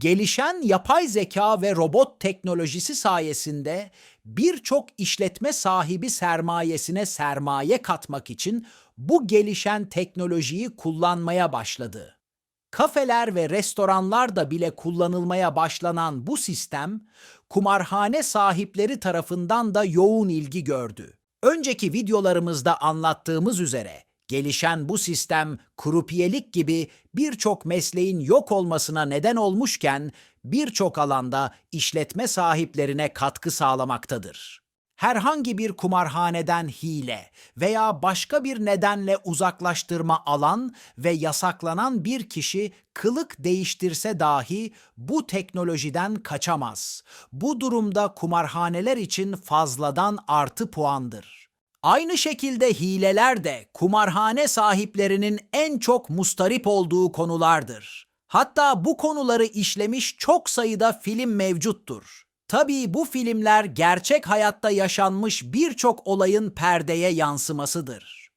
Gelişen yapay zeka ve robot teknolojisi sayesinde birçok işletme sahibi sermayesine sermaye katmak için bu gelişen teknolojiyi kullanmaya başladı. Kafeler ve restoranlarda bile kullanılmaya başlanan bu sistem, kumarhane sahipleri tarafından da yoğun ilgi gördü. Önceki videolarımızda anlattığımız üzere, gelişen bu sistem krupiyelik gibi birçok mesleğin yok olmasına neden olmuşken, birçok alanda işletme sahiplerine katkı sağlamaktadır herhangi bir kumarhaneden hile veya başka bir nedenle uzaklaştırma alan ve yasaklanan bir kişi kılık değiştirse dahi bu teknolojiden kaçamaz. Bu durumda kumarhaneler için fazladan artı puandır. Aynı şekilde hileler de kumarhane sahiplerinin en çok mustarip olduğu konulardır. Hatta bu konuları işlemiş çok sayıda film mevcuttur. Tabii bu filmler gerçek hayatta yaşanmış birçok olayın perdeye yansımasıdır.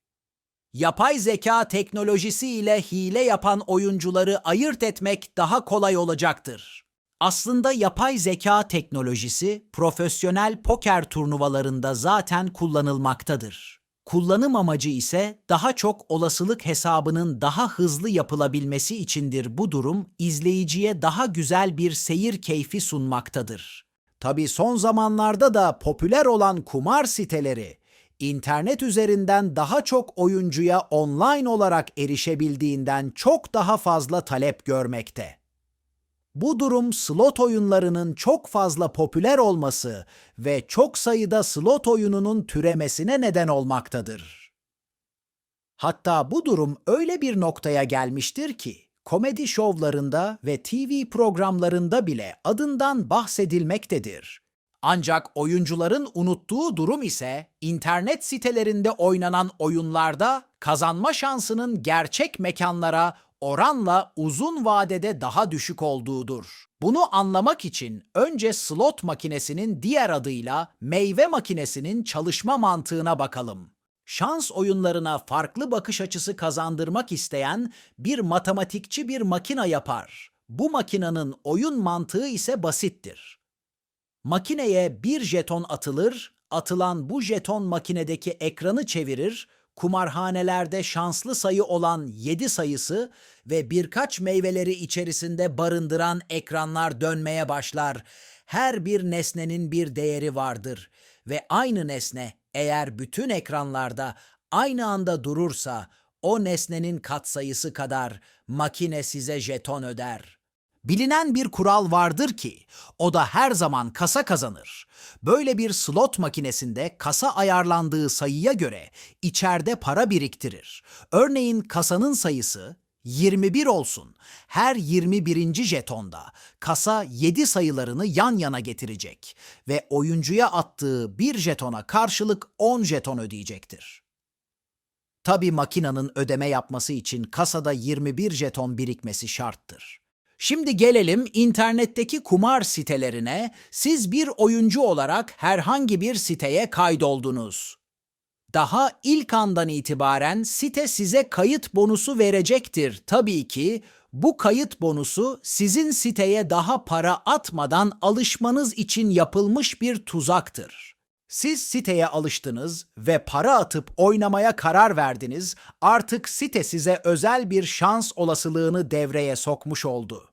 Yapay zeka teknolojisi ile hile yapan oyuncuları ayırt etmek daha kolay olacaktır. Aslında yapay zeka teknolojisi profesyonel poker turnuvalarında zaten kullanılmaktadır. Kullanım amacı ise daha çok olasılık hesabının daha hızlı yapılabilmesi içindir. Bu durum izleyiciye daha güzel bir seyir keyfi sunmaktadır. Tabi son zamanlarda da popüler olan kumar siteleri internet üzerinden daha çok oyuncuya online olarak erişebildiğinden çok daha fazla talep görmekte. Bu durum slot oyunlarının çok fazla popüler olması ve çok sayıda slot oyununun türemesine neden olmaktadır. Hatta bu durum öyle bir noktaya gelmiştir ki komedi şovlarında ve TV programlarında bile adından bahsedilmektedir. Ancak oyuncuların unuttuğu durum ise internet sitelerinde oynanan oyunlarda kazanma şansının gerçek mekanlara oranla uzun vadede daha düşük olduğudur. Bunu anlamak için önce slot makinesinin diğer adıyla meyve makinesinin çalışma mantığına bakalım şans oyunlarına farklı bakış açısı kazandırmak isteyen bir matematikçi bir makina yapar. Bu makinanın oyun mantığı ise basittir. Makineye bir jeton atılır, atılan bu jeton makinedeki ekranı çevirir, kumarhanelerde şanslı sayı olan 7 sayısı ve birkaç meyveleri içerisinde barındıran ekranlar dönmeye başlar. Her bir nesnenin bir değeri vardır ve aynı nesne eğer bütün ekranlarda aynı anda durursa o nesnenin katsayısı kadar makine size jeton öder. Bilinen bir kural vardır ki o da her zaman kasa kazanır. Böyle bir slot makinesinde kasa ayarlandığı sayıya göre içeride para biriktirir. Örneğin kasanın sayısı 21 olsun. Her 21. jetonda kasa 7 sayılarını yan yana getirecek ve oyuncuya attığı bir jetona karşılık 10 jeton ödeyecektir. Tabi makinanın ödeme yapması için kasada 21 jeton birikmesi şarttır. Şimdi gelelim internetteki kumar sitelerine. Siz bir oyuncu olarak herhangi bir siteye kaydoldunuz. Daha ilk andan itibaren site size kayıt bonusu verecektir. Tabii ki bu kayıt bonusu sizin siteye daha para atmadan alışmanız için yapılmış bir tuzaktır. Siz siteye alıştınız ve para atıp oynamaya karar verdiniz. Artık site size özel bir şans olasılığını devreye sokmuş oldu.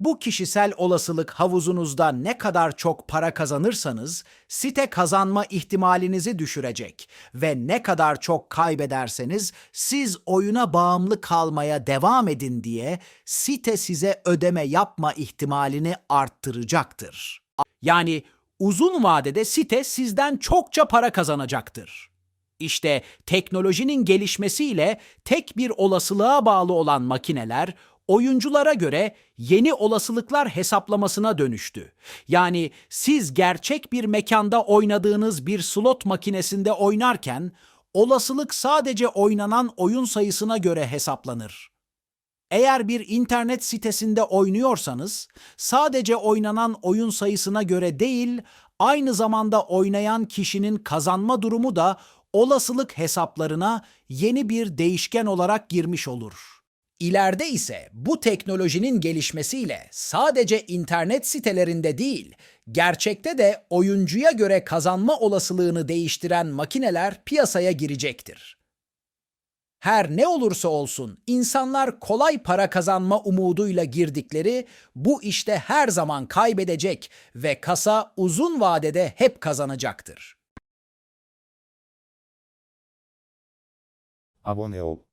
Bu kişisel olasılık havuzunuzda ne kadar çok para kazanırsanız site kazanma ihtimalinizi düşürecek ve ne kadar çok kaybederseniz siz oyuna bağımlı kalmaya devam edin diye site size ödeme yapma ihtimalini arttıracaktır. Yani uzun vadede site sizden çokça para kazanacaktır. İşte teknolojinin gelişmesiyle tek bir olasılığa bağlı olan makineler oyunculara göre yeni olasılıklar hesaplamasına dönüştü. Yani siz gerçek bir mekanda oynadığınız bir slot makinesinde oynarken olasılık sadece oynanan oyun sayısına göre hesaplanır. Eğer bir internet sitesinde oynuyorsanız sadece oynanan oyun sayısına göre değil, aynı zamanda oynayan kişinin kazanma durumu da olasılık hesaplarına yeni bir değişken olarak girmiş olur. İleride ise bu teknolojinin gelişmesiyle sadece internet sitelerinde değil, gerçekte de oyuncuya göre kazanma olasılığını değiştiren makineler piyasaya girecektir. Her ne olursa olsun insanlar kolay para kazanma umuduyla girdikleri bu işte her zaman kaybedecek ve kasa uzun vadede hep kazanacaktır. aboneu